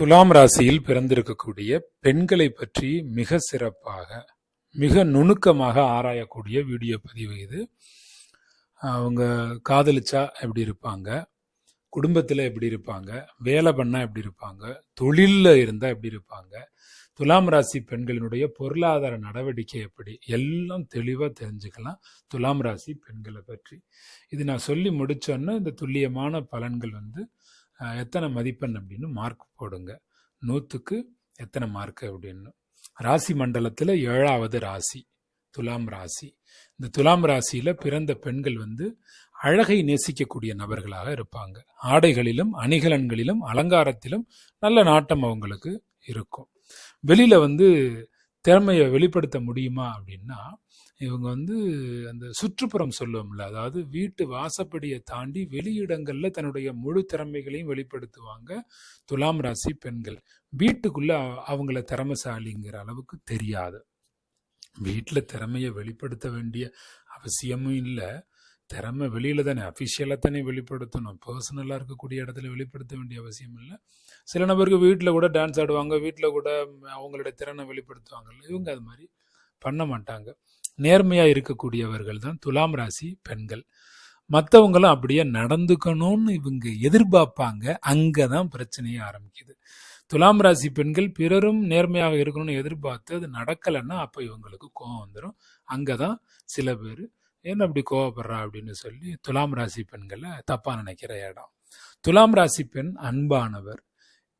துலாம் ராசியில் பிறந்திருக்கக்கூடிய பெண்களை பற்றி மிக சிறப்பாக மிக நுணுக்கமாக ஆராயக்கூடிய வீடியோ பதிவு இது. அவங்க காதலிச்சா எப்படி இருப்பாங்க? குடும்பத்தில் எப்படி இருப்பாங்க? வேலை பண்ணால் எப்படி இருப்பாங்க? தொழிலில் இருந்தால் எப்படி இருப்பாங்க? துலாம் ராசி பெண்களினுடைய பொருளாதார நடவடிக்கை எப்படி? எல்லாம் தெளிவாக தெரிஞ்சுக்கலாம். துலாம் ராசி பெண்களை பற்றி. இது நான் சொல்லி முடிச்சோன்னே இந்த துல்லியமான பலன்கள் வந்து எத்தனை மதிப்பெண் அப்படின்னு மார்க் போடுங்க. நூற்றுக்கு எத்தனை மார்க் அப்படின்னு. ராசி மண்டலத்தில் ஏழாவது ராசி துலாம் ராசி. இந்த துலாம் ராசியில் பிறந்த பெண்கள் வந்து அழகை நேசிக்கக்கூடிய நபர்களாக இருப்பாங்க. ஆடைகளிலும் அணிகலன்களிலும் அலங்காரத்திலும் நல்ல நாட்டம் அவங்களுக்கு இருக்கும். வெளியில் வந்து திறமையை வெளிப்படுத்த முடியுமா அப்படின்னா இவங்க வந்து அந்த சுற்றுப்புறம் சொல்லுவோம்ல அதாவது வீட்டு வாசப்படியை தாண்டி வெளியிடங்களில் தன்னுடைய முழு திறமைகளையும் வெளிப்படுத்துவாங்க துலாம் ராசி பெண்கள். வீட்டுக்குள்ளே அவங்கள திறமைசாலிங்கிற அளவுக்கு தெரியாது. வீட்டில் திறமையை வெளிப்படுத்த வேண்டிய அவசியமும் இல்லை. திறமை வெளியில் தானே அஃபிஷியலாக தானே வெளிப்படுத்தணும். பர்சனலாக இருக்கக்கூடிய இடத்துல வெளிப்படுத்த வேண்டிய அவசியம் இல்லை. சில நபருக்கு வீட்டில் கூட டான்ஸ் ஆடுவாங்க வீட்டில் கூட அவங்களோட திறனை வெளிப்படுத்துவாங்கல்ல. இவங்க அது மாதிரி பண்ண மாட்டாங்க. நேர்மையாக இருக்கக்கூடியவர்கள் தான் துலாம் ராசி பெண்கள். மற்றவங்களும் அப்படியே நடந்துக்கணும்னு இவங்க எதிர்பார்ப்பாங்க. அங்கே தான் பிரச்சனையே ஆரம்பிக்குது. துலாம் ராசி பெண்கள் பிறரும் நேர்மையாக இருக்கணும்னு எதிர்பார்த்து அது நடக்கலைன்னா அப்போ இவங்களுக்கு கோவம் வந்துடும் அங்கே தான் சில பேர் ஏன் அப்படி கோவப்படுறா அப்படின்னு சொல்லி துலாம் ராசி பெண்களை தப்பாக நினைக்கிற இடம். துலாம் ராசி பெண் அன்பானவர்.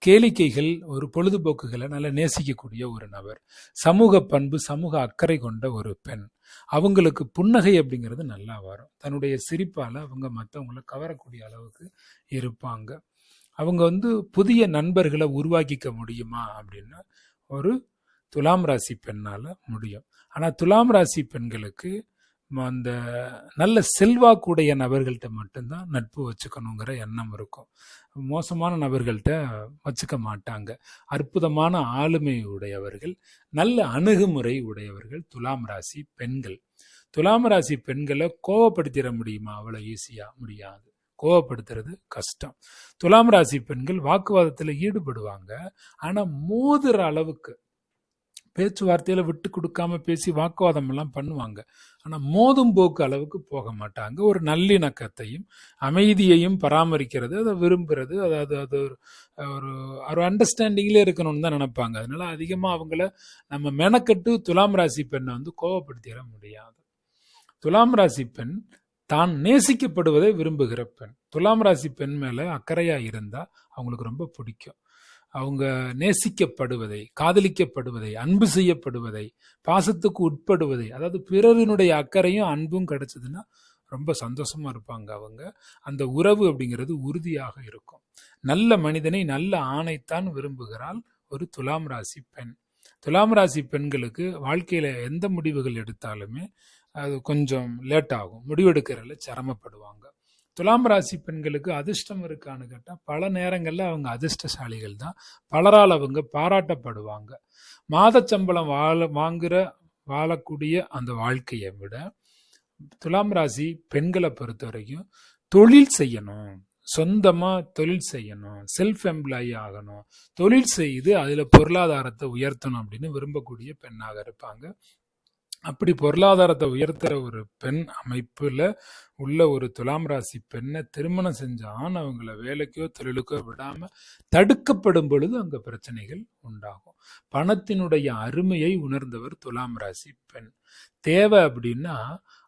கேளிக்கைகள் ஒரு பொழுதுபோக்குகளை நல்லா நேசிக்கக்கூடிய ஒரு நபர். சமூக பண்பு சமூக அக்கறை கொண்ட ஒரு பெண். அவங்களுக்கு புன்னகை அப்படிங்கிறது நல்லா வரும். தன்னுடைய சிரிப்பால் அவங்க மற்றவங்களை கவரக்கூடிய அளவுக்கு இருப்பாங்க. அவங்க வந்து புதிய நண்பர்களை உருவாக்கிக்க முடியுமா அப்படின்னா ஒரு துலாம் ராசி பெண்ணால் முடியும். ஆனால் துலாம் ராசி பெண்களுக்கு அந்த நல்ல செல்வாக்குடைய நபர்கள்ட்ட மட்டும்தான் நட்பு வச்சுக்கணுங்கிற எண்ணம் இருக்கும். மோசமான நபர்கள்ட்ட வச்சுக்க மாட்டாங்க. அற்புதமான ஆளுமை உடையவர்கள் நல்ல அணுகுமுறை உடையவர்கள் துலாம் ராசி பெண்கள். துலாம் ராசி பெண்களை கோவப்படுத்திட முடியுமா? அவ்வளோ ஈஸியாக முடியாது. கோவப்படுத்துறது கஷ்டம். துலாம் ராசி பெண்கள் வாக்குவாதத்தில் ஈடுபடுவாங்க. ஆனால் மோதுற அளவுக்கு பேச்சுவார்த்தையில விட்டு கொடுக்காம பேசி வாக்குவாதம் எல்லாம் பண்ணுவாங்க. ஆனால் மோதும் போக்கு அளவுக்கு போக மாட்டாங்க. ஒரு நல்லிணக்கத்தையும் அமைதியையும் பராமரிக்கிறது அதை விரும்புறது அதாவது அது ஒரு ஒரு ஒரு இருக்கணும்னு தான் நினைப்பாங்க. அதனால அதிகமாக அவங்கள நம்ம மெனக்கட்டு துலாம் ராசி பெண்ணை வந்து கோவப்படுத்திட முடியாது. துலாம் ராசி பெண் தான் நேசிக்கப்படுவதை விரும்புகிற பெண். துலாம் ராசி பெண் மேலே அக்கறையாக இருந்தால் அவங்களுக்கு ரொம்ப பிடிக்கும். அவங்க நேசிக்கப்படுவதை காதலிக்கப்படுவதை அன்பு செய்யப்படுவதை பாசத்துக்கு உட்படுவதை அதாவது பிறரினுடைய அக்கறையும் அன்பும் கிடைச்சதுன்னா ரொம்ப சந்தோஷமா இருப்பாங்க அவங்க. அந்த உறவு அப்படிங்கிறது உறுதியாக இருக்கும். நல்ல மனிதனை நல்ல ஆணைத்தான் விரும்புகிறாள் ஒரு துலாம் ராசி பெண். துலாம் ராசி பெண்களுக்கு வாழ்க்கையில எந்த முடிவுகள் எடுத்தாலுமே அது கொஞ்சம் லேட் ஆகும். முடிவெடுக்கிறதுல சிரமப்படுவாங்க. துலாம் ராசி பெண்களுக்கு அதிர்ஷ்டம் இருக்கான்னு கேட்டால் பல நேரங்களில் அவங்க அதிர்ஷ்டசாலிகள் தான். பலரால் அவங்க பாராட்டப்படுவாங்க. மாதச்சம்பளம் வாழ வாங்குற வாழக்கூடிய அந்த வாழ்க்கையை விட துலாம் ராசி பெண்களை பொறுத்த வரைக்கும் தொழில் செய்யணும். சொந்தமாக தொழில் செய்யணும். செல்ஃப் எம்ப்ளாயி ஆகணும். தொழில் செய்து அதில் பொருளாதாரத்தை உயர்த்தணும் அப்படின்னு விரும்பக்கூடிய பெண்ணாக இருப்பாங்க. அப்படி பொருளாதாரத்தை உயர்த்துற ஒரு பெண் அமைப்புல உள்ள ஒரு துலாம் ராசி பெண்ணை திருமணம் செஞ்ச ஆண் அவங்கள வேலைக்கோ தொழிலுக்கோ விடாம தடுக்கப்படும் பொழுது அங்க பிரச்சனைகள் உண்டாகும். பணத்தினுடைய அருமையை உணர்ந்தவர் துலாம் ராசி பெண். தேவை அப்படின்னா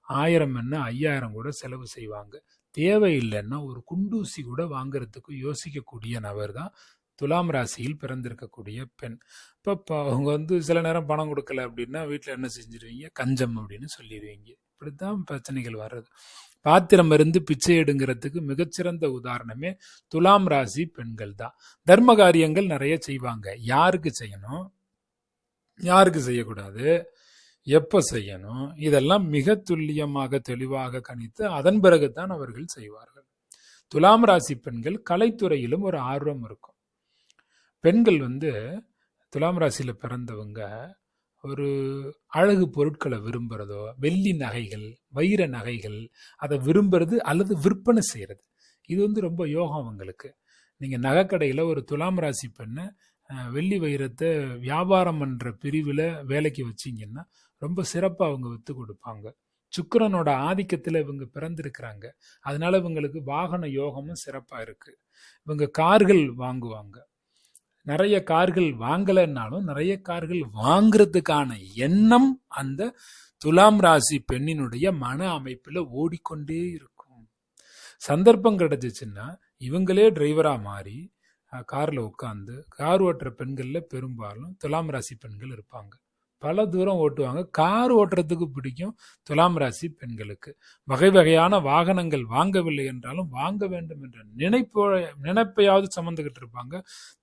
ஆயிரம் என்ன ஐயாயிரம் கூட செலவு செய்வாங்க. தேவை இல்லைன்னா ஒரு குண்டூசி கூட வாங்குறதுக்கு யோசிக்கக்கூடிய நபர் தான் துலாம் ராசியில் பிறந்திருக்கக்கூடிய பெண். இப்போ அவங்க வந்து சில நேரம் பணம் கொடுக்கல அப்படின்னா வீட்டில் என்ன செஞ்சிருவீங்க? கஞ்சம் அப்படின்னு சொல்லிடுவீங்க இப்படித்தான் பிரச்சனைகள் வர்றது. பாத்திரம் இருந்து பிச்சை எடுங்கிறதுக்கு மிகச்சிறந்த உதாரணமே துலாம் ராசி பெண்கள் தான். தர்ம காரியங்கள் நிறைய செய்வாங்க. யாருக்கு செய்யணும்? யாருக்கு செய்யக்கூடாது? எப்போ செய்யணும்? இதெல்லாம் மிக துல்லியமாக தெளிவாக கணித்து அதன் பிறகுதான் அவர்கள் செய்வார்கள். துலாம் ராசி பெண்கள் கலைத்துறையிலும் ஒரு ஆர்வம் இருக்கும். பெண்கள் வந்து துலாம் ராசியில் பிறந்தவங்க ஒரு அழகு பொருட்களை விரும்புகிறதோ வெள்ளி நகைகள் வைர நகைகள் அதை விரும்புறது அல்லது விற்பனை செய்கிறது இது வந்து ரொம்ப யோகம் அவங்களுக்கு. நீங்கள் நகைக்கடையில் ஒரு துலாம் ராசி பெண்ணை வெள்ளி வைரத்தை வியாபாரம் பண்ணுற பிரிவில் வேலைக்கு வச்சீங்கன்னா ரொம்ப சிறப்பாக அவங்க விற்று கொடுப்பாங்க. சுக்கரனோட ஆதிக்கத்தில் இவங்க பிறந்திருக்கிறாங்க. அதனால இவங்களுக்கு வாகன யோகமும் சிறப்பாக இருக்குது இவங்க கார்கள் வாங்குவாங்க. நிறைய கார்கள் வாங்கலைன்னாலும் நிறைய கார்கள் வாங்கிறதுக்கான எண்ணம் அந்த துலாம் ராசி பெண்ணினுடைய மன அமைப்பில் ஓடிக்கொண்டே இருக்கும். சந்தர்ப்பம் கிடைச்சிச்சுன்னா இவங்களே டிரைவராக மாறி காரில் உட்காந்து கார் ஓட்டுற பெண்களில் பெரும்பாலும் துலாம் ராசி பெண்கள் இருப்பாங்க. பல தூரம் ஓட்டுவாங்க. கார் ஓட்டுறதுக்கு பிடிக்கும் துலாம் ராசி பெண்களுக்கு. வகை வகையான வாகனங்கள் வாங்கவில்லை என்றாலும் வாங்க வேண்டும் என்ற நினைப்போ நினைப்பையாவது சம்மந்துக்கிட்டு இருப்பாங்க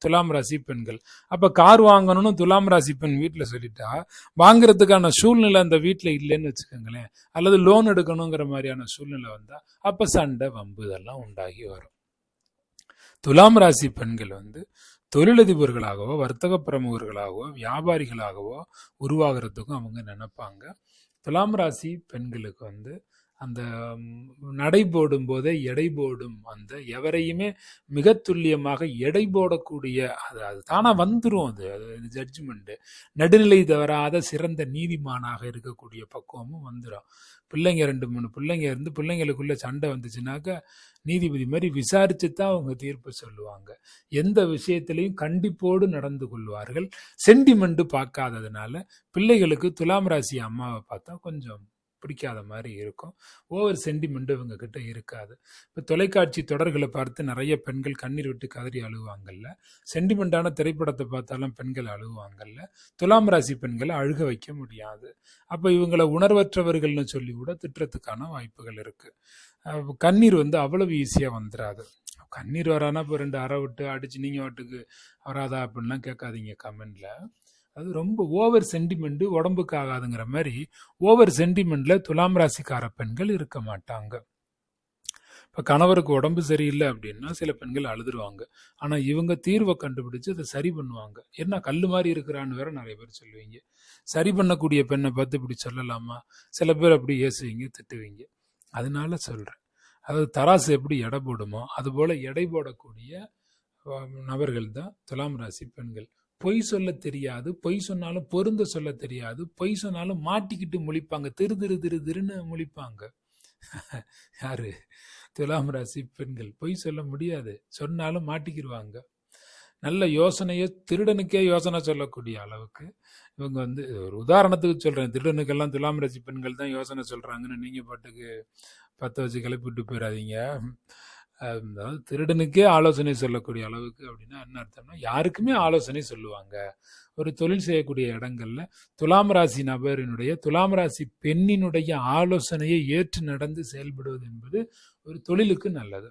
துலாம் ராசி பெண்கள். அப்போ கார் வாங்கணும்னு துலாம் ராசி பெண் வீட்டில் சொல்லிட்டா வாங்குறதுக்கான சூழ்நிலை அந்த வீட்டில் இல்லைன்னு வச்சுக்கோங்களேன். அல்லது லோன் எடுக்கணுங்கிற மாதிரியான சூழ்நிலை வந்தால் அப்போ சண்டை வம்பு இதெல்லாம் உண்டாகி வரும். துலாம் ராசி பெண்கள் வந்து தொழிலதிபர்களாகவோ வர்த்தக பிரமுகர்களாகவோ வியாபாரிகளாகவோ உருவாகிறதுக்கும் அவங்க நினைப்பாங்க. துலாம் ராசி பெண்களுக்கு வந்து அந்த நடை போடும் போதே எடை போடும் அந்த எவரையுமே மிக துல்லியமாக எடை போடக்கூடிய அது அது தானா வந்துடும் அது அது ஜட்ஜ்மெண்ட்டு நடுநிலை தவறாத சிறந்த நீதிமானாக இருக்கக்கூடிய பக்குவமும் வந்துடும் பிள்ளைங்க ரெண்டு மூணு பிள்ளைங்க இருந்து பிள்ளைங்களுக்குள்ளே சண்டை வந்துச்சுனாக்க நீதிபதி மாதிரி விசாரித்து தான் அவங்க தீர்ப்பு சொல்லுவாங்க. எந்த விஷயத்திலையும் கண்டிப்போடு நடந்து கொள்வார்கள். சென்டிமெண்ட்டு பார்க்காததுனால பிள்ளைகளுக்கு துலாம் ராசி அம்மாவை பார்த்தா கொஞ்சம் பிடிக்காத மாதிரி இருக்கும். ஓவர் சென்டிமெண்ட்டும் இவங்க கிட்ட இருக்காது. இப்போ தொலைக்காட்சி தொடர்களை பார்த்து நிறைய பெண்கள் கண்ணீர் விட்டு கதறி அழுவாங்கல்ல. சென்டிமெண்டான திரைப்படத்தை பார்த்தாலும் பெண்கள் அழுவாங்கல்ல. துலாம் ராசி பெண்களை அழுக வைக்க முடியாது. அப்போ இவங்களை உணர்வற்றவர்கள்னு சொல்லி கூட திட்டுறதுக்கான வாய்ப்புகள் இருக்குது கண்ணீர் வந்து அவ்வளவு ஈஸியாக வந்துடாது கண்ணீர் வரானா இப்போ ரெண்டு அரை விட்டு அடிச்சு நீங்கள் வாட்டுக்கு வராதா அப்படின்லாம் கேட்காதீங்க கமெண்ட்டில் அது ரொம்ப ஓவர் சென்டிமெண்ட் உடம்புக்கு ஆகாதுங்கிற மாதிரி ஓவர் சென்டிமெண்ட்ல துலாம் ராசிக்கார பெண்கள் இருக்க மாட்டாங்க. இப்போ கணவருக்கு உடம்பு சரியில்லை அப்படின்னா சில பெண்கள் அழுதுருவாங்க. ஆனால் இவங்க தீர்வை கண்டுபிடிச்சு அதை சரி பண்ணுவாங்க. என்ன கல் மாதிரி இருக்கிறான்னு வேற நிறைய பேர் சொல்லுவீங்க. சரி பண்ணக்கூடிய பெண்ணை பார்த்து இப்படி சொல்லலாமா? சில பேர் அப்படி ஏசுவீங்க திட்டுவீங்க. அதனால சொல்றேன். அதாவது தராசு எப்படி எடை போடுமோ அதுபோல எடை போடக்கூடிய நபர்கள் தான் துலாம் ராசி பெண்கள். பொய் சொல்ல தெரியாது பொய் சொன்னாலும் பொருந்த சொல்ல தெரியாது பொய் சொன்னாலும் மாட்டிக்கிட்டு முழிப்பாங்க திரு திரு திரு திருன்னு முழிப்பாங்க. யாரு? துலாம் ராசி பெண்கள். பொய் சொல்ல முடியாது. சொன்னாலும் மாட்டிக்கிடுவாங்க நல்ல யோசனையை திருடனுக்கே யோசனை சொல்லக்கூடிய அளவுக்கு இவங்க வந்து ஒரு உதாரணத்துக்கு சொல்கிறேன் திருடனுக்கெல்லாம் துலாம் ராசி பெண்கள் தான் யோசனை சொல்கிறாங்கன்னு நீங்கள் பாட்டுக்கு பத்த வச்சு கிளப்பிட்டு போயிடாதீங்க. அதாவது திருடனுக்கே ஆலோசனை சொல்லக்கூடிய அளவுக்கு அப்படின்னா என்ன அர்த்தம்னா யாருக்குமே ஆலோசனை சொல்லுவாங்க. ஒரு தொழில் செய்யக்கூடிய இடங்கள்ல துலாம் ராசி நபரினுடைய துலாம் ராசி பெண்ணினுடைய ஆலோசனையை ஏற்று நடந்து செயல்படுவது என்பது ஒரு தொழிலுக்கு நல்லது.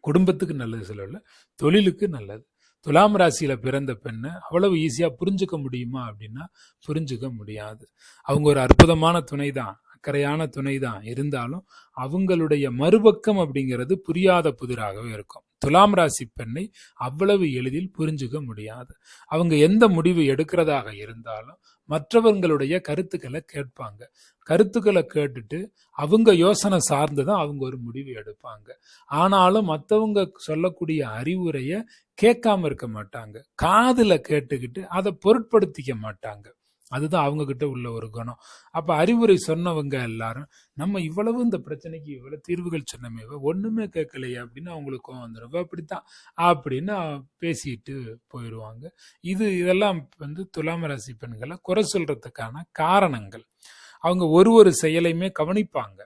குடும்பத்துக்கு நல்லது சொல்லல தொழிலுக்கு நல்லது. துலாம் ராசியில பிறந்த பெண்ணை அவ்வளவு ஈஸியா புரிஞ்சுக்க முடியுமா அப்படின்னா புரிஞ்சுக்க முடியாது. அவங்க ஒரு அற்புதமான துணை தான் அக்கறையான துணை தான் இருந்தாலும் அவங்களுடைய மறுபக்கம் அப்படிங்கிறது புரியாத புதிராகவே இருக்கும். துலாம் ராசி பெண்ணை அவ்வளவு எளிதில் புரிஞ்சுக்க முடியாது. அவங்க எந்த முடிவு எடுக்கிறதாக இருந்தாலும் மற்றவங்களுடைய கருத்துக்களை கேட்பாங்க. கருத்துக்களை கேட்டுட்டு அவங்க யோசனை சார்ந்து தான் அவங்க ஒரு முடிவு எடுப்பாங்க. ஆனாலும் மற்றவங்க சொல்லக்கூடிய அறிவுரைய கேட்காம இருக்க மாட்டாங்க. காதுல கேட்டுக்கிட்டு அதை பொருட்படுத்திக்க மாட்டாங்க. அதுதான் அவங்க கிட்ட உள்ள ஒரு குணம். அப்ப அறிவுரை சொன்னவங்க எல்லாரும் நம்ம இவ்வளவு இந்த பிரச்சனைக்கு இவ்வளவு தீர்வுகள் சொன்னமே ஒன்றுமே ஒண்ணுமே கேட்கலையே அப்படின்னு அவங்களுக்கு வந்துடும் அப்படித்தான் அப்படின்னு பேசிட்டு போயிடுவாங்க. இது இதெல்லாம் வந்து துலாம் ராசி பெண்களை குறை சொல்றதுக்கான காரணங்கள். அவங்க ஒரு ஒரு செயலையுமே கவனிப்பாங்க.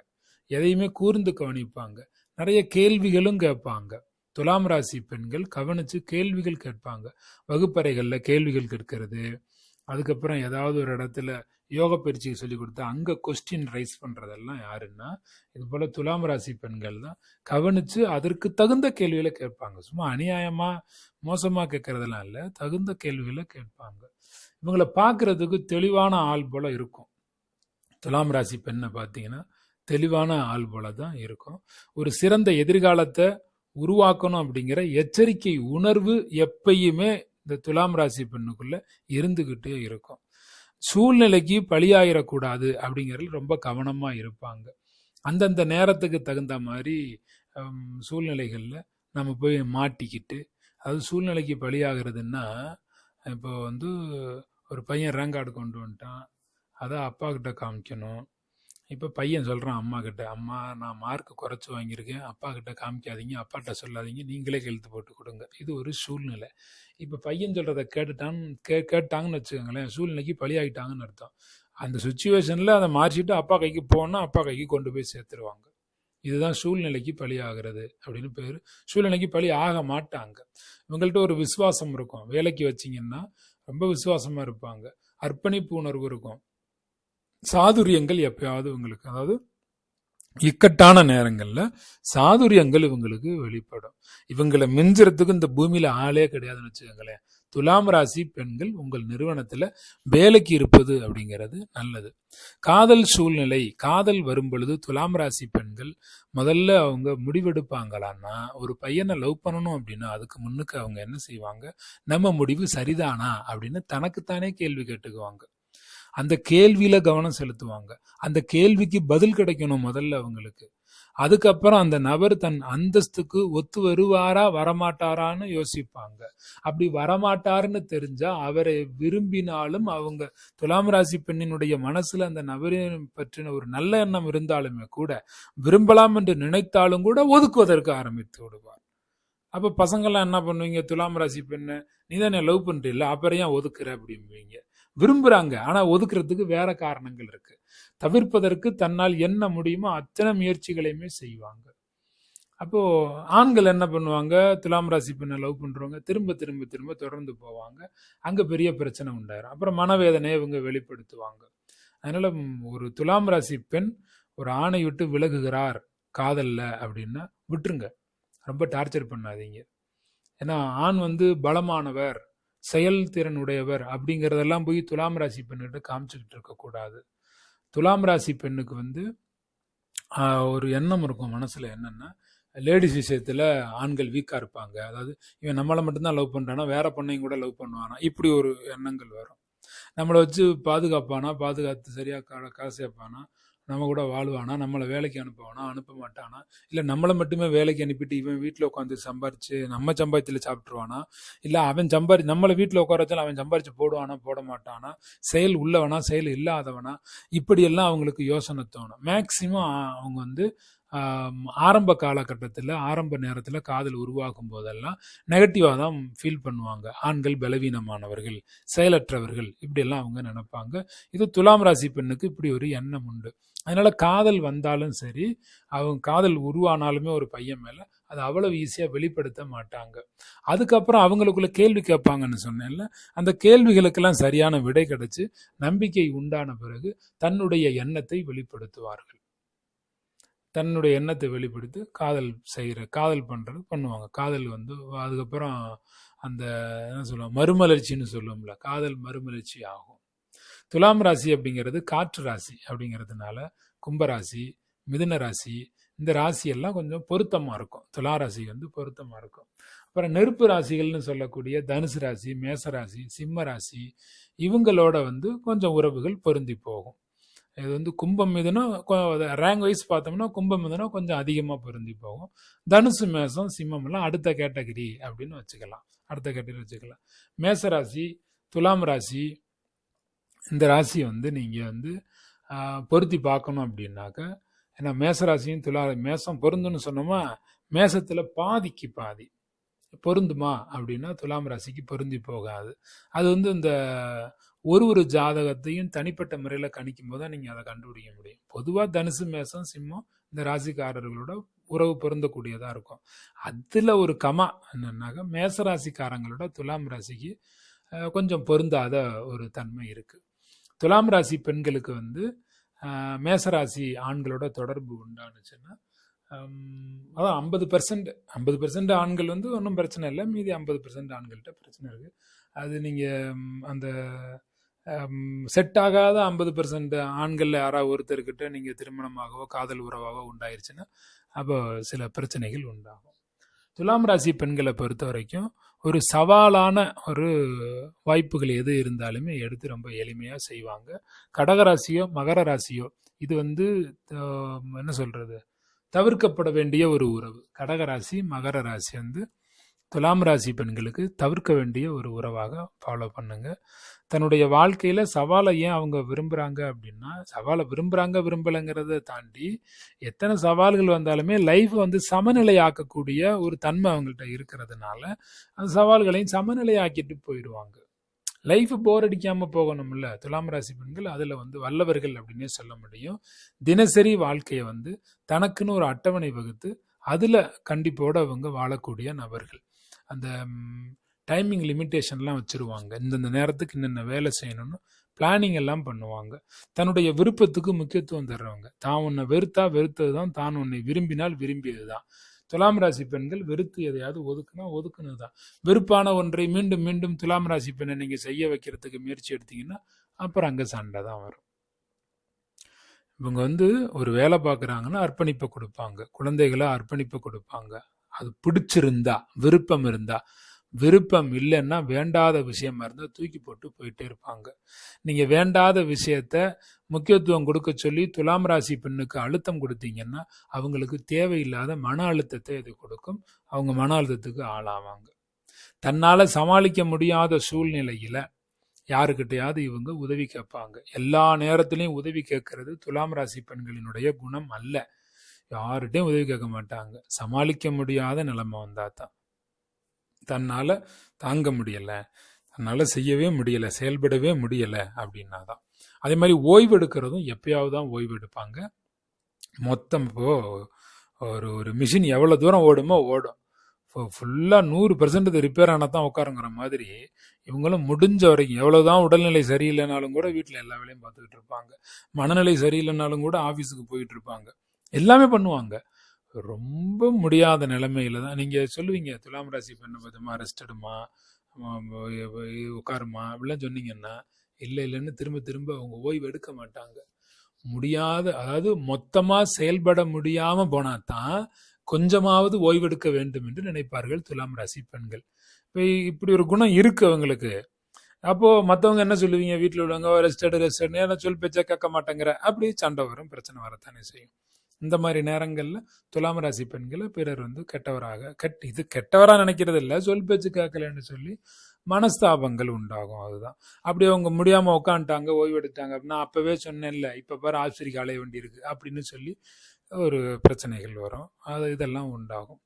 எதையுமே கூர்ந்து கவனிப்பாங்க. நிறைய கேள்விகளும் கேட்பாங்க. துலாம் ராசி பெண்கள் கவனிச்சு கேள்விகள் கேட்பாங்க. வகுப்பறைகளில் கேள்விகள் கேட்கறது. அதுக்கப்புறம் ஏதாவது ஒரு இடத்துல யோக பயிற்சிக்கு சொல்லி கொடுத்தா அங்கே கொஸ்டின் ரைஸ் பண்ணுறதெல்லாம் யாருன்னா இது போல் துலாம் ராசி பெண்கள் தான். கவனித்து அதற்கு தகுந்த கேள்விகளை கேட்பாங்க. சும்மா அநியாயமாக மோசமாக கேட்குறதெல்லாம் இல்லை. தகுந்த கேள்விகளை கேட்பாங்க. இவங்களை பார்க்குறதுக்கு தெளிவான ஆள் போல் இருக்கும். துலாம் ராசி பெண்ணை பார்த்தீங்கன்னா தெளிவான ஆள் போல தான் இருக்கும். ஒரு சிறந்த எதிர்காலத்தை உருவாக்கணும் அப்படிங்கிற எச்சரிக்கை உணர்வு எப்பயுமே இந்த துலாம் ராசி பெண்ணுக்குள்ள இருந்துக்கிட்டே இருக்கும். சூழ்நிலைக்கு பழியாயிடக்கூடாது அப்படிங்கிறதுல ரொம்ப கவனமா இருப்பாங்க. அந்தந்த நேரத்துக்கு தகுந்த மாதிரி சூழ்நிலைகளில் நம்ம போய் மாட்டிக்கிட்டு அது சூழ்நிலைக்கு பலியாகிறதுன்னா இப்போ வந்து ஒரு பையன் ரேங்க் கார்டு கொண்டு வந்துட்டான். அதை அப்பா கிட்ட காமிக்கணும். இப்போ பையன் சொல்கிறான் அம்மா கிட்ட அம்மா நான் மார்க் குறைச்சி வாங்கியிருக்கேன். அப்பா கிட்ட காமிக்காதீங்க அப்பாட்ட சொல்லாதீங்க. நீங்களே கெழுத்து போட்டு கொடுங்க. இது ஒரு சூழ்நிலை. இப்போ பையன் சொல்கிறத கேட்டுட்டான் கே கேட்டாங்கன்னு வச்சுக்கோங்களேன் சூழ்நிலைக்கு பழியாகிட்டாங்கன்னு அர்த்தம். அந்த சுச்சுவேஷனில் அதை மாற்றிட்டு அப்பா கைக்கு போனால் அப்பா கைக்கு கொண்டு போய் சேர்த்துருவாங்க. இதுதான் சூழ்நிலைக்கு பழி ஆகிறது அப்படின்னு பேர். சூழ்நிலைக்கு பலி ஆக மாட்டாங்க. இவங்கள்ட்ட ஒரு விசுவாசம் இருக்கும். வேலைக்கு வச்சிங்கன்னா ரொம்ப விசுவாசமாக இருப்பாங்க. அர்ப்பணிப்பு உணர்வு இருக்கும். சாதுரியங்கள் எப்பயாவது இவங்களுக்கு அதாவது இக்கட்டான நேரங்களில் சாதுரியங்கள் இவங்களுக்கு வெளிப்படும். இவங்களை மிஞ்சுறதுக்கு இந்த பூமியில ஆளே கிடையாதுன்னு வச்சுக்கோங்களேன். துலாம் ராசி பெண்கள் உங்கள் நிறுவனத்தில் வேலைக்கு இருப்பது அப்படிங்கிறது நல்லது. காதல் சூழ்நிலை காதல் வரும் பொழுது துலாம் ராசி பெண்கள் முதல்ல அவங்க முடிவெடுப்பாங்களான்னா ஒரு பையனை லவ் பண்ணணும் அப்படின்னா அதுக்கு முன்னுக்கு அவங்க என்ன செய்வாங்க? நம்ம முடிவு சரிதானா அப்படின்னு தனக்குத்தானே கேள்வி கேட்டுக்குவாங்க. அந்த கேள்வியில கவனம் செலுத்துவாங்க. அந்த கேள்விக்கு பதில் கிடைக்கணும் முதல்ல அவங்களுக்கு. அதுக்கப்புறம் அந்த நபர் தன் அந்தஸ்துக்கு ஒத்து வருவாரா வரமாட்டாரான்னு யோசிப்பாங்க. அப்படி வரமாட்டாருன்னு தெரிஞ்சா அவரை விரும்பினாலும் அவங்க துலாம் ராசி பெண்ணினுடைய மனசுல அந்த நபரின் பற்றின ஒரு நல்ல எண்ணம் இருந்தாலுமே கூட விரும்பலாம் என்று நினைத்தாலும் கூட ஒதுக்குவதற்கு ஆரம்பித்து விடுவார். அப்ப பசங்கள்லாம் என்ன பண்ணுவீங்க? துலாம் ராசி பெண்ணு நீ தானே லவ் பண்றீல்ல அப்புறம் ஏன் ஒதுக்குற அப்படிம்பீங்க? விரும்புகிறாங்க ஆனால் ஒதுக்குறதுக்கு வேற காரணங்கள் இருக்கு. தவிர்ப்பதற்கு தன்னால் என்ன முடியுமோ அத்தனை முயற்சிகளையுமே செய்வாங்க. அப்போ ஆண்கள் என்ன பண்ணுவாங்க? துலாம் ராசி பெண்ணை லவ் பண்ணுறவங்க திரும்ப திரும்ப திரும்ப தொடர்ந்து போவாங்க. அங்கே பெரிய பிரச்சனை உண்டாயிரும். அப்புறம் மனவேதனையை இவங்க வெளிப்படுத்துவாங்க. அதனால ஒரு துலாம் ராசி பெண் ஒரு ஆணை விட்டு விலகுகிறார் காதல்ல அப்படின்னா விட்டுருங்க. ரொம்ப டார்ச்சர் பண்ணாதீங்க. ஏன்னா ஆண் வந்து பலமானவர். செயல்திறன் உடையவர் அப்படிங்கிறதெல்லாம் போய் துலாம் ராசி பெண்ணுக்கிட்ட காமிச்சுக்கிட்டு இருக்கக்கூடாது துலாம் ராசி பெண்ணுக்கு வந்து ஒரு எண்ணம் இருக்கும் மனசில் என்னென்னா லேடிஸ் விஷயத்தில் ஆண்கள் வீக்காக இருப்பாங்க. அதாவது இவன் நம்மளை மட்டும்தான் லவ் பண்ணுறானா வேற பொண்ணையும் கூட லவ் பண்ணுவானா? இப்படி ஒரு எண்ணங்கள் வரும். நம்மளை வச்சு பாதுகாப்பானா பாதுகாத்து சரியாக கா- காசு சேர்ப்பானா நம்ம கூட வாழ்வானா? நம்மளை வேலைக்கு அனுப்புவானா? அனுப்ப மாட்டானா? இல்லை நம்மளை மட்டுமே வேலைக்கு அனுப்பிட்டு இவன் வீட்டில் உட்காந்து சம்பாரிச்சு நம்ம சம்பாத்தியில் சாப்பிட்ருவானா இல்லை அவன் சம்பாரி நம்மளை வீட்டில் உட்கார வச்சாலும் அவன் சம்பாரிச்சு போடுவானா போட மாட்டானா? செயல் உள்ளவனா? செயல் இல்லாதவனா? இப்படியெல்லாம் அவங்களுக்கு யோசனை தோணும். மேக்சிமம் அவங்க வந்து ஆரம்ப காலகட்டத்தில் ஆரம்ப நேரத்தில் காதல் உருவாகும் போதெல்லாம் நெகட்டிவாக தான் ஃபீல் பண்ணுவாங்க. ஆண்கள் பலவீனமானவர்கள் செயலற்றவர்கள் இப்படியெல்லாம் அவங்க நினைப்பாங்க. இது துலாம் ராசி பெண்ணுக்கு இப்படி ஒரு எண்ணம் உண்டு. அதனால் காதல் வந்தாலும் சரி அவங்க காதல் உருவானாலுமே ஒரு பையன் மேலே அதை அவ்வளவு ஈஸியாக வெளிப்படுத்த மாட்டாங்க. அதுக்கப்புறம் அவங்களுக்குள்ள கேள்வி கேட்பாங்கன்னு சொன்னேன்ல அந்த கேள்விகளுக்கெல்லாம் சரியான விடை கிடைச்சி நம்பிக்கை உண்டான பிறகு தன்னுடைய எண்ணத்தை வெளிப்படுத்துவார்கள். தன்னுடைய எண்ணத்தை வெளிப்படுத்தி காதல் செய்கிற காதல் பண்ணுறது பண்ணுவாங்க. காதல் வந்து அதுக்கப்புறம் அந்த என்ன சொல்லுவோம் மறுமலர்ச்சின்னு சொல்லுவோம்ல காதல் மறுமலர்ச்சி ஆகும். துலாம் ராசி அப்படிங்கிறது காற்று ராசி அப்படிங்கிறதுனால கும்பராசி மிதுன ராசி இந்த ராசியெல்லாம் கொஞ்சம் பொருத்தமாக இருக்கும். துலா ராசி வந்து பொருத்தமாக இருக்கும். அப்புறம் நெருப்பு ராசிகள்னு சொல்லக்கூடிய தனுசு ராசி மேச ராசி சிம்ம ராசி இவங்களோட வந்து கொஞ்சம் உறவுகள் பொருந்தி போகும். இது வந்து கும்பம் மிதுனம் ரேங்க் வைஸ் பார்த்தோம்னா கும்பம் மிதுனம் கொஞ்சம் அதிகமாக பொருந்தி போகும். தனுசு மேசம் சிம்மம் எல்லாம் அடுத்த கேட்டகரி அப்படின்னு வச்சுக்கலாம். அடுத்த கேட்டகரி வச்சுக்கலாம். மேச ராசி துலாம் ராசி இந்த ராசியை வந்து நீங்கள் வந்து பொருத்தி பார்க்கணும் அப்படின்னாக்க ஏன்னா மேசராசியும் துலா மேசம் பொருந்துன்னு சொன்னோமா மேசத்தில் பாதிக்கு பாதி. பொருந்துமா அப்படின்னா துலாம் ராசிக்கு பொருந்தி போகாது. அது வந்து இந்த ஒரு ஒரு ஜாதகத்தையும் தனிப்பட்ட முறையில் கணிக்கும் போது தான் நீங்கள் அதை கண்டுபிடிக்க முடியும். பொதுவாக தனுசு மேசம் சிம்மம் இந்த ராசிக்காரர்களோட உறவு பொருந்தக்கூடியதாக இருக்கும். அதில் ஒரு கமா என்னன்னாக்கா மேச ராசிக்காரங்களோட துலாம் ராசிக்கு கொஞ்சம் பொருந்தாத ஒரு தன்மை இருக்குது துலாம் ராசி பெண்களுக்கு வந்து மேசராசி ஆண்களோட தொடர்பு உண்டானுச்சுன்னா அதான் ஐம்பது பர்சன்ட் ஐம்பது பர்சன்ட் ஆண்கள் வந்து ஒன்றும் பிரச்சனை இல்லை. மீதி ஐம்பது பர்சன்ட் ஆண்கள்கிட்ட பிரச்சனை இருக்குது அது நீங்கள் அந்த செட் ஆகாத ஐம்பது பெர்சன்ட் ஆண்களில் யாராவது ஒருத்தர்கிட்ட நீங்கள் திருமணமாகவோ காதல் உறவாகவோ உண்டாயிருச்சுன்னா அப்போ சில பிரச்சனைகள் உண்டாகும். துலாம் ராசி பெண்களை பொறுத்த வரைக்கும் ஒரு சவாலான ஒரு வாய்ப்புகள் எது இருந்தாலுமே எடுத்து ரொம்ப எளிமையாக செய்வாங்க. கடகராசியோ மகர ராசியோ இது வந்து என்ன சொல்கிறது தவிர்க்கப்பட வேண்டிய ஒரு உறவு. கடகராசி மகர ராசி வந்து துலாம் ராசி பெண்களுக்கு தவிர்க்க வேண்டிய ஒரு உறவாக ஃபாலோ பண்ணுங்கள் தன்னுடைய வாழ்க்கையில் சவாலை ஏன் அவங்க விரும்புகிறாங்க அப்படின்னா சவாலை விரும்புகிறாங்க விரும்பலைங்கிறத தாண்டி எத்தனை சவால்கள் வந்தாலுமே லைஃப் வந்து சமநிலை ஆக்கக்கூடிய ஒரு தன்மை அவங்கள்ட்ட இருக்கிறதுனால அந்த சவால்களையும் சமநிலை ஆக்கிட்டு போயிடுவாங்க லைஃப் போர் அடிக்காமல் போகணும்ல துலாம் ராசி பெண்கள் அதில் வந்து வல்லவர்கள் அப்படின்னே சொல்ல முடியும். தினசரி வாழ்க்கையை வந்து தனக்குன்னு ஒரு அட்டவணை வகுத்து அதில் கண்டிப்போடு அவங்க வாழக்கூடிய நபர்கள். அந்த டைமிங் லிமிட்டேஷன்லாம் வச்சிருவாங்க. இந்தந்த நேரத்துக்கு இன்னென்ன வேலை செய்யணும்னு பிளானிங் எல்லாம் பண்ணுவாங்க. தன்னுடைய விருப்பத்துக்கு முக்கியத்துவம் தர்றவங்க. தான் உன்னை வெறுத்தா வெறுத்தது தான் தான் உன்னை விரும்பினால் விரும்பியது தான் துலாம் ராசி பெண்கள் வெறுத்து எதையாவது ஒதுக்குனா ஒதுக்குனது தான் வெறுப்பான ஒன்றை மீண்டும் மீண்டும் துலாம் ராசி பெண்ணை நீங்கள் செய்ய வைக்கிறதுக்கு முயற்சி எடுத்தீங்கன்னா அப்புறம் அங்கே சண்டை தான் வரும். இவங்க வந்து ஒரு வேலை பார்க்குறாங்கன்னா அர்ப்பணிப்பை கொடுப்பாங்க. குழந்தைகளை அர்ப்பணிப்பை கொடுப்பாங்க. அது பிடிச்சிருந்தா விருப்பம் இருந்தா விருப்பம் இல்லைன்னா வேண்டாத விஷயமா இருந்தால் தூக்கி போட்டு போயிட்டே இருப்பாங்க. நீங்கள் வேண்டாத விஷயத்த முக்கியத்துவம் கொடுக்க சொல்லி துலாம் ராசி பெண்ணுக்கு அழுத்தம் கொடுத்தீங்கன்னா அவங்களுக்கு தேவையில்லாத மன அழுத்தத்தை இது கொடுக்கும். அவங்க மன அழுத்தத்துக்கு ஆளாவாங்க. தன்னால் சமாளிக்க முடியாத சூழ்நிலையில் யாருக்கிட்டையாவது இவங்க உதவி கேட்பாங்க. எல்லா நேரத்திலையும் உதவி கேட்கறது துலாம் ராசி பெண்களினுடைய குணம் அல்ல. யார்கிட்டையும் உதவி கேட்க மாட்டாங்க. சமாளிக்க முடியாத நிலைமை வந்தால் தான். தன்னால் தாங்க முடியலை தன்னால் செய்யவே முடியலை செயல்படவே முடியலை அப்படின்னா தான் அதே மாதிரி ஓய்வு எடுக்கிறதும் எப்பயாவது தான் ஓய்வு எடுப்பாங்க. மொத்தம் இப்போது ஒரு ஒரு மிஷின் எவ்வளோ தூரம் ஓடுமோ ஓடும். இப்போ ஃபுல்லாக நூறு பர்சன்ட் இது ரிப்பேர் ஆனால் தான் உட்காருங்கிற மாதிரி இவங்களும் முடிஞ்ச வரைக்கும் எவ்வளோதான் உடல்நிலை சரியில்லைனாலும் கூட வீட்டில் எல்லா வேலையும் பார்த்துக்கிட்டு இருப்பாங்க. மனநிலை சரியில்லைனாலும் கூட ஆஃபீஸுக்கு போயிட்டு இருப்பாங்க. எல்லாமே பண்ணுவாங்க. ரொம்ப முடியாத நிலைமையில தான். நீங்கள் சொல்லுவீங்க துலாம் ராசி பெண்ணை பார்த்தோமா ரெஸ்ட் எடுமா உட்காருமா அப்படிலாம் சொன்னீங்கன்னா இல்லை இல்லைன்னு திரும்ப திரும்ப அவங்க ஓய்வு எடுக்க மாட்டாங்க. முடியாத அதாவது மொத்தமாக செயல்பட முடியாமல் போனால் தான் கொஞ்சமாவது ஓய்வெடுக்க வேண்டும் என்று நினைப்பார்கள் துலாம் ராசி பெண்கள். இப்போ இப்படி ஒரு குணம் இருக்குது அவங்களுக்கு. அப்போது மற்றவங்க என்ன சொல்லுவீங்க? வீட்டில் உள்ளவங்க ரெஸ்ட் எடு ரெஸ்ட் ஏன்னா சொல் பேச்சா கேட்க மாட்டேங்கிற. அப்படி சண்டை வரும் பிரச்சனை வரத்தானே செய்யும். இந்த மாதிரி நேரங்களில் துலாம் ராசி பெண்களை பிறர் வந்து கெட்டவராக கெட் இது கெட்டவராக நினைக்கிறது இல்லை சொல் பேச்சு கேட்கலன்னு சொல்லி மனஸ்தாபங்கள் உண்டாகும் அதுதான். அப்படி அவங்க முடியாமல் உட்காந்துட்டாங்க ஓய்வெடுத்தாங்க எடுத்தாங்க அப்படின்னா அப்போவே சொன்னேன்ல இப்போ பாரு ஆசிரிக்கு அலைய வேண்டி இருக்குது அப்படின்னு சொல்லி ஒரு பிரச்சனைகள் வரும். அது இதெல்லாம் உண்டாகும்.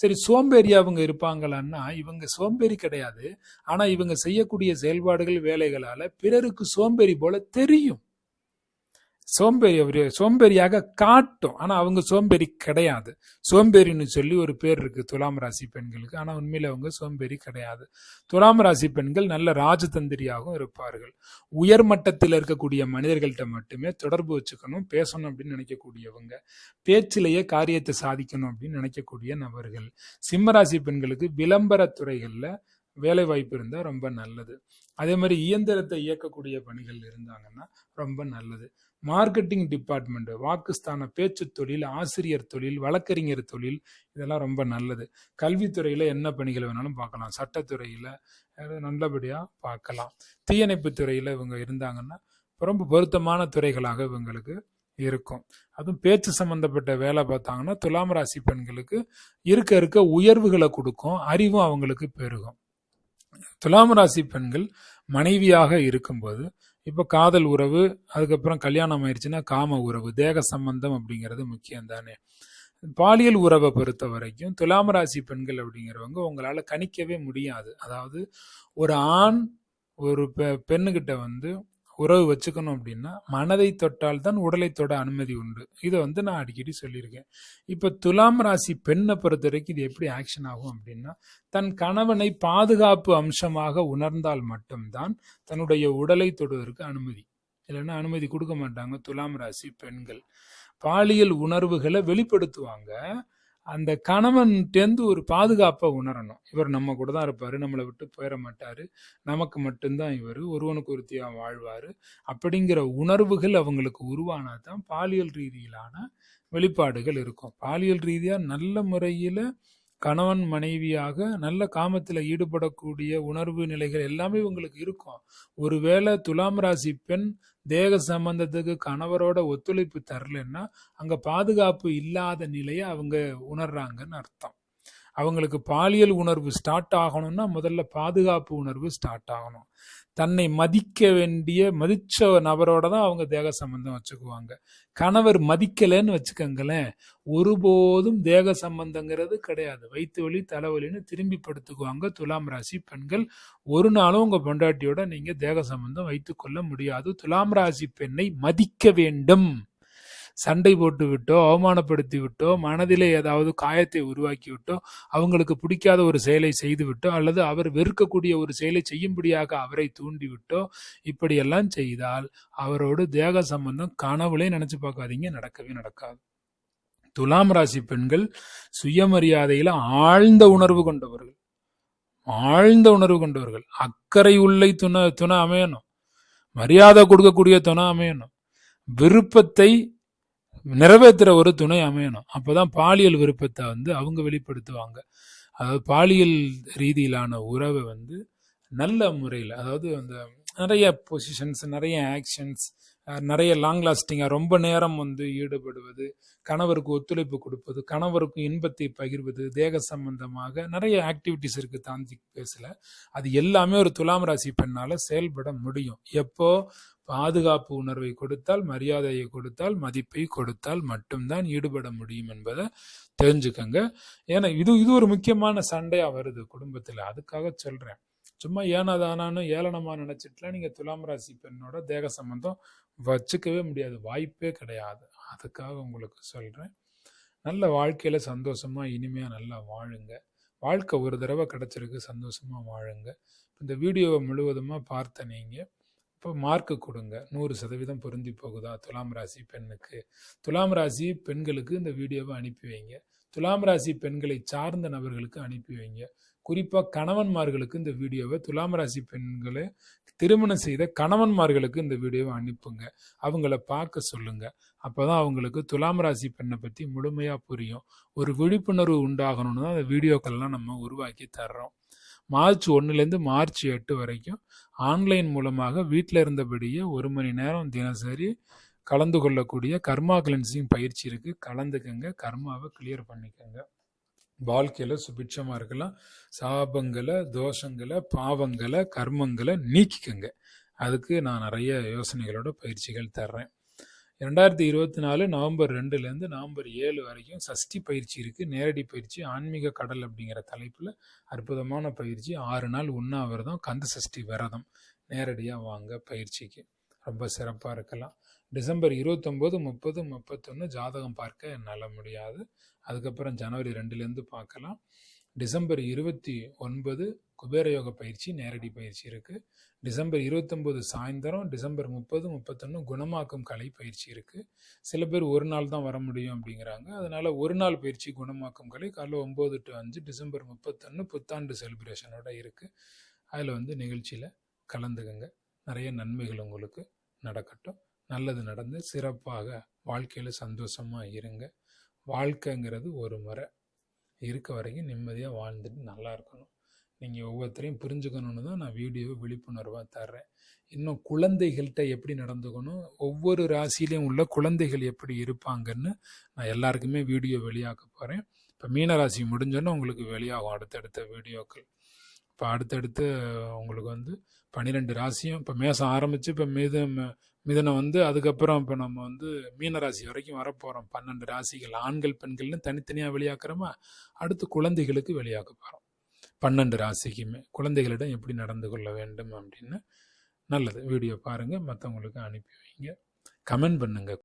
சரி சோம்பேறி அவங்க இருப்பாங்களான்னா இவங்க சோம்பேறி கிடையாது. ஆனால் இவங்க செய்யக்கூடிய செயல்பாடுகள் வேலைகளால் பிறருக்கு சோம்பேறி போல தெரியும். சோம்பேறி அவர் சோம்பேறியாக காட்டும். ஆனால் அவங்க சோம்பேறி கிடையாது. சோம்பேறின்னு சொல்லி ஒரு பேர் இருக்கு துலாம் ராசி பெண்களுக்கு. ஆனால் உண்மையில் அவங்க சோம்பேறி கிடையாது. துலாம் ராசி பெண்கள் நல்ல ராஜதந்திரியாகவும் இருப்பார்கள். உயர் மட்டத்தில் இருக்கக்கூடிய மனிதர்கள்ட்ட மட்டுமே தொடர்பு வச்சுக்கணும் பேசணும் அப்படின்னு நினைக்கக்கூடியவங்க. பேச்சிலேயே காரியத்தை சாதிக்கணும் அப்படின்னு நினைக்கக்கூடிய நபர்கள். சிம்மராசி பெண்களுக்கு விளம்பர துறைகளில் வேலை வாய்ப்பு இருந்தால் ரொம்ப நல்லது. அதே மாதிரி இயந்திரத்தை இயக்கக்கூடிய பணிகள் இருந்தாங்கன்னா ரொம்ப நல்லது. மார்க்கெட்டிங் டிபார்ட்மெண்ட் வாக்குஸ்தான பேச்சு தொழில் ஆசிரியர் தொழில் வழக்கறிஞர் தொழில் இதெல்லாம் ரொம்ப நல்லது. கல்வித்துறையில் என்ன பணிகள் வேணாலும் பார்க்கலாம். சட்டத்துறையில் நல்லபடியாக பார்க்கலாம். தீயணைப்பு துறையில் இவங்க இருந்தாங்கன்னா ரொம்ப பொருத்தமான துறைகளாக இவங்களுக்கு இருக்கும். அதுவும் பேச்சு சம்பந்தப்பட்ட வேலை பார்த்தாங்கன்னா துலாம் ராசி பெண்களுக்கு இருக்க இருக்க உயர்வுகளை கொடுக்கும் அறிவும் அவங்களுக்கு பெருகும். துலாம் ராசி பெண்கள் மனைவியாக இருக்கும்போது இப்போ காதல் உறவு அதுக்கப்புறம் கல்யாணம் ஆயிடுச்சுன்னா காம உறவு தேக சம்பந்தம் அப்படிங்கிறது முக்கியம் தானே. பாலியல் உறவை பொறுத்த வரைக்கும் துலாம் ராசி பெண்கள் அப்படிங்கிறவங்க உங்களால் கணிக்கவே முடியாது. அதாவது ஒரு ஆண் ஒரு பெ பெண்ணுக்கிட்ட வந்து உறவு வச்சுக்கணும் அப்படின்னா மனதை தொட்டால் தான் உடலை தொட அனுமதி உண்டு. இதை வந்து நான் அடிக்கடி சொல்லியிருக்கேன். இப்போ துலாம் ராசி பெண்ணை பொறுத்த வரைக்கும் இது எப்படி ஆக்ஷன் ஆகும் அப்படின்னா தன் கணவனை பாதுகாப்பு அம்சமாக உணர்ந்தால் மட்டும்தான் தன்னுடைய உடலை தொடுவதற்கு அனுமதி. இல்லைன்னா அனுமதி கொடுக்க மாட்டாங்க துலாம் ராசி பெண்கள். பாலியல் உணர்வுகளை வெளிப்படுத்துவாங்க. அந்த கணவன்கிட்டேருந்து ஒரு பாதுகாப்பை உணரணும். இவர் நம்ம கூட தான் இருப்பார் நம்மளை விட்டு போயிட மாட்டார். நமக்கு மட்டும்தான் இவர் ஒருவனுக்கு ஒருத்தியாக வாழ்வார். அப்படிங்கிற உணர்வுகள் அவங்களுக்கு உருவானா தான் பாலியல் ரீதியிலான வெளிப்பாடுகள் இருக்கும். பாலியல் ரீதியாக நல்ல முறையில் கணவன் மனைவியாக நல்ல காமத்தில் ஈடுபடக்கூடிய உணர்வு நிலைகள் எல்லாமே இவங்களுக்கு இருக்கும். ஒருவேளை துலாம் ராசி பெண் தேக சம்பந்தத்துக்கு கணவரோட ஒத்துழைப்பு தரலைன்னா அங்க பாதுகாப்பு இல்லாத நிலையை அவங்க உணர்றாங்கன்னு அர்த்தம். அவங்களுக்கு பாலியல் உணர்வு ஸ்டார்ட் ஆகணும்னா முதல்ல பாதுகாப்பு உணர்வு ஸ்டார்ட் ஆகணும். தன்னை மதிக்க வேண்டிய மதிச்ச நபரோட தான் அவங்க தேக சம்பந்தம் வச்சுக்குவாங்க. கணவர் மதிக்கலைன்னு வச்சுக்கோங்களேன் ஒருபோதும் தேக சம்பந்தங்கிறது கிடையாது. வயிற்று வலி தலைவலின்னு திரும்பி படுத்துக்குவாங்க துலாம் ராசி பெண்கள். ஒரு நாளும் உங்கள் பொண்டாட்டியோட நீங்கள் தேக சம்பந்தம் வைத்துக்கொள்ள முடியாது. துலாம் ராசி பெண்ணை மதிக்க வேண்டும். சண்டை போட்டு விட்டோ அவமானப்படுத்தி விட்டோ மனதிலே ஏதாவது காயத்தை உருவாக்கி விட்டோ அவங்களுக்கு பிடிக்காத ஒரு செயலை செய்து விட்டோ அல்லது அவர் வெறுக்கக்கூடிய ஒரு செயலை செய்யும்படியாக அவரை தூண்டி விட்டோ இப்படியெல்லாம் செய்தால் அவரோடு தேக சம்பந்தம் கனவுலே நினைச்சு பார்க்காதீங்க நடக்கவே நடக்காது. துலாம் ராசி பெண்கள் சுயமரியாதையில ஆழ்ந்த உணர்வு கொண்டவர்கள். ஆழ்ந்த உணர்வு கொண்டவர்கள். அக்கறை உள்ளை துணை துணை அமையணும். மரியாதை கொடுக்கக்கூடிய துணை அமையணும். விருப்பத்தை நிறைவேற்றுற ஒரு துணை அமையணும். அப்போதான் பாலியல் விருப்பத்தை வந்து அவங்க வெளிப்படுத்துவாங்க. அதாவது பாலியல் ரீதியிலான உறவை வந்து நல்ல முறையில் அதாவது அந்த நிறைய பொசிஷன்ஸ் நிறைய ஆக்ஷன்ஸ் நிறைய லாங் லாஸ்டிங்காக ரொம்ப நேரம் வந்து ஈடுபடுவது கணவருக்கு ஒத்துழைப்பு கொடுப்பது கணவருக்கு இன்பத்தை பகிர்வது தேக சம்பந்தமாக நிறைய ஆக்டிவிட்டிஸ் இருக்குது தாந்திக் பேசல. அது எல்லாமே ஒரு துலாம் ராசி பெண்ணால் செயல்பட முடியும். எப்போ? பாதுகாப்பு உணர்வை கொடுத்தால் மரியாதையை கொடுத்தால் மதிப்பை கொடுத்தால் மட்டும்தான் ஈடுபட முடியும் என்பதை தெரிஞ்சுக்கங்க. ஏன்னா இது இது ஒரு முக்கியமான சண்டையா வருது குடும்பத்துல. அதுக்காக சொல்றேன். சும்மா ஏனாதானான்னு ஏளனமா நினச்சிட்டுலாம் நீங்க துலாம் ராசி பெண்ணோட தேக சம்பந்தம் வச்சுக்கவே முடியாது. வாய்ப்பே கிடையாது. அதுக்காக உங்களுக்கு சொல்றேன். நல்ல வாழ்க்கையில சந்தோஷமா இனிமையா நல்லா வாழுங்க. வாழ்க்கை ஒரு தடவை கிடைச்சிருக்கு சந்தோஷமா வாழுங்க. இந்த வீடியோவை முழுவதுமா பார்த்த நீங்கள் இப்போ மார்க்கு கொடுங்க. நூறு சதவீதம் பொருந்தி போகுதா? துலாம் ராசி பெண்ணுக்கு. துலாம் ராசி பெண்களுக்கு இந்த வீடியோவை அனுப்பி வைங்க. துலாம் ராசி பெண்களை சார்ந்த நபர்களுக்கு அனுப்பி வைங்க. குறிப்பாக கணவன்மார்களுக்கு இந்த வீடியோவை துலாம் ராசி பெண்களை திருமணம் செய்த கணவன்மார்களுக்கு இந்த வீடியோவை அனுப்புங்க. அவங்கள பார்க்க சொல்லுங்க. அப்பதான் அவங்களுக்கு துலாம் ராசி பெண்ணை பற்றி முழுமையாக புரியும். ஒரு விழிப்புணர்வு உண்டாகணும்னு தான் அந்த வீடியோக்கள்லாம் நம்ம உருவாக்கி தர்றோம். மார்ச் ஒன்றுலேருந்து மார்ச் எட்டு வரைக்கும் ஆன்லைன் மூலமாக வீட்டில் இருந்தபடியே ஒரு மணி நேரம் தினசரி கலந்து கொள்ளக்கூடிய கர்மா கிளென்சிங் பயிற்சி இருக்குது கலந்துக்கங்க கர்மாவை கிளியர் பண்ணிக்கோங்க. வாழ்க்கையில் சுபிட்சமாக இருக்கலாம். சாபங்களை தோஷங்களை பாவங்களை கர்மங்களை நீக்கிக்கங்க. அதுக்கு நான் நிறைய யோசனைகளோட பயிற்சிகள் தர்றேன். ரெண்டாயிரத்தி இருபத்தி நாலு நவம்பர் ரெண்டுலேருந்து நவம்பர் ஏழு வரைக்கும் சஷ்டி பயிற்சி இருக்குது நேரடி பயிற்சி ஆன்மீக கடல் அப்படிங்கிற தலைப்பில் அற்புதமான பயிற்சி. ஆறு நாள் உண்ணாவிரதம் கந்த சஷ்டி விரதம். நேரடியாக வாங்க பயிற்சிக்கு. ரொம்ப சிறப்பாக இருக்கலாம். டிசம்பர் இருபத்தொம்போது முப்பது முப்பத்தொன்று ஜாதகம் பார்க்க என்னால் முடியாது. அதுக்கப்புறம் ஜனவரி ரெண்டுலேருந்து பார்க்கலாம். டிசம்பர் இருபத்தி ஒன்பது குபேரயோக பயிற்சி நேரடி பயிற்சி இருக்குது டிசம்பர் இருபத்தொம்போது சாயந்தரம் டிசம்பர் முப்பது முப்பத்தொன்று குணமாக்கும் கலை பயிற்சி இருக்குது சில பேர் ஒரு நாள் தான் வர முடியும் அப்படிங்கிறாங்க. அதனால் ஒரு நாள் பயிற்சி குணமாக்கும் கலை காலைல ஒம்பது டு அஞ்சு டிசம்பர் முப்பத்தொன்று புத்தாண்டு செலிப்ரேஷனோட இருக்குது அதில் வந்து நிகழ்ச்சியில் கலந்துக்குங்க. நிறைய நன்மைகள் உங்களுக்கு நடக்கட்டும். நல்லது நடந்து சிறப்பாக வாழ்க்கையில் சந்தோஷமாக இருங்க. வாழ்க்கைங்கிறது ஒரு முறை. இருக்க வரைக்கும் நிம்மதியாக வாழ்ந்துட்டு நல்லா இருக்கணும். நீங்கள் ஒவ்வொருத்தரையும் புரிஞ்சுக்கணுன்னு தான் நான் வீடியோவை விழிப்புணர்வாக தர்றேன். இன்னும் குழந்தைகள்கிட்ட எப்படி நடந்துக்கணும் ஒவ்வொரு ராசியிலையும் உள்ள குழந்தைகள் எப்படி இருப்பாங்கன்னு நான் எல்லாருக்குமே வீடியோ வெளியாக்க போகிறேன் இப்போ மீனராசி முடிஞ்சோன்னே உங்களுக்கு வெளியாகும் அடுத்தடுத்த வீடியோக்கள் இப்போ அடுத்தடுத்து உங்களுக்கு வந்து பன்னிரெண்டு ராசியும் இப்போ மேசம் ஆரம்பித்து இப்போ மீது மிதனை வந்து அதுக்கப்புறம் இப்போ நம்ம வந்து மீனராசி வரைக்கும் வரப்போகிறோம் பன்னெண்டு ராசிகள் ஆண்கள் பெண்கள்னு தனித்தனியாக வெளியாக்குறோமா? அடுத்து குழந்தைகளுக்கு வெளியாக்க போகிறோம் பன்னெண்டு ராசிக்குமே குழந்தைகளிடம் எப்படி நடந்து கொள்ள வேண்டும் அப்படின்னு நல்லது. வீடியோ பாருங்கள் மற்றவங்களுக்கு அனுப்பி வைங்க. கமெண்ட் பண்ணுங்கள்